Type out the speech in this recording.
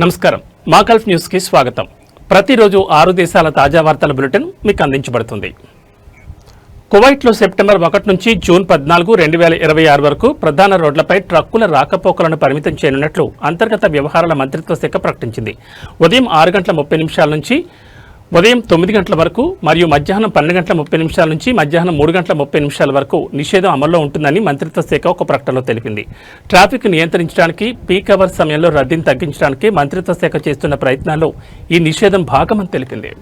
నమస్కారం. మాకల్ఫ్ న్యూస్కి స్వాగతం. ప్రతిరోజు ఆరు దేశాల తాజా వార్తల బులెటిన్ మీకు అందించబడుతుంది. కువైట్లో సెప్టెంబర్ ఒకటి నుంచి జూన్ పద్నాలుగు రెండు వేల ఇరవై ఆరు వరకు ప్రధాన రోడ్లపై ట్రక్కుల రాకపోకలను పరిమితం చేయనున్నట్లు అంతర్గత వ్యవహారాల మంత్రిత్వ శాఖ ప్రకటించింది. ఉదయం ఆరు గంటల ముప్పై నిమిషాల నుంచి ఉదయం తొమ్మిది గంటల వరకు మరియు మధ్యాహ్నం పన్నెండు గంటల ముప్పై నిమిషాల నుంచి మధ్యాహ్నం మూడు గంటల ముప్పై నిమిషాల వరకు నిషేధం అమల్లో ఉంటుందని మంత్రిత్వ శాఖ ఒక ప్రకటనలో తెలిపింది. ట్రాఫిక్ నియంత్రించడానికి పీక్ అవర్ సమయంలో రద్దీని తగ్గించడానికి మంత్రిత్వ శాఖ చేస్తున్న ప్రయత్నాల్లో ఈ నిషేధం భాగమని తెలిపింది.